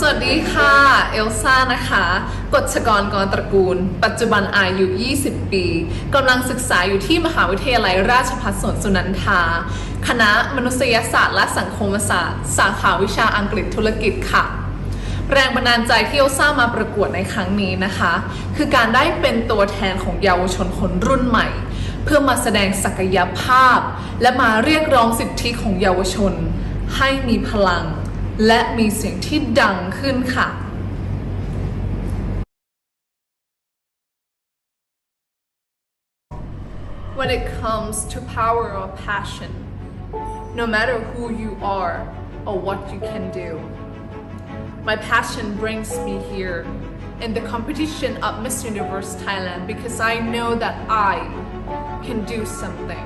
สวัสดีค่ะ เอลซ่านะคะกฎชกรกรตระกูล ปัจจุบันอายุ 20 ปี กำลังศึกษาอยู่ที่มหาวิทยาลัยราชภัฏสวนสุนันทา คณะมนุษยศาสตร์และสังคมศาสตร์ สาขาวิชาอังกฤษธุรกิจค่ะ แรงบันดาลใจที่เอลซ่ามาประกวดในครั้งนี้นะคะ คือการได้เป็นตัวแทนของเยาวชนคนรุ่นใหม่ เพื่อมาแสดงศักยภาพ และมาเรียกร้องสิทธิของเยาวชน ให้มีพลัง และมีเสียงที่ดังขึ้นค่ะ When it comes to power or passion, no matter who you are or what you can do, my passion brings me here in the competition of Miss Universe Thailand because I know that I can do something.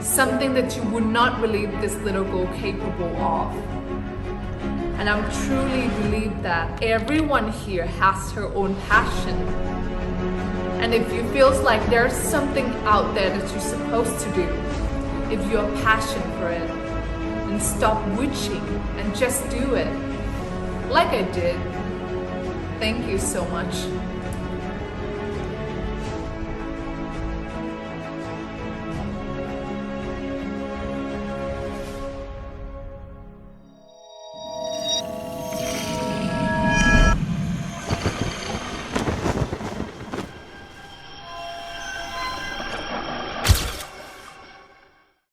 Something that you would not believe this little girl capable of. And I'm truly believe that everyone here has her own passion. And if you feels like there's something out there that you're supposed to do, if you have passion for it, then stop witching and just do it. Like I did. Thank you so much.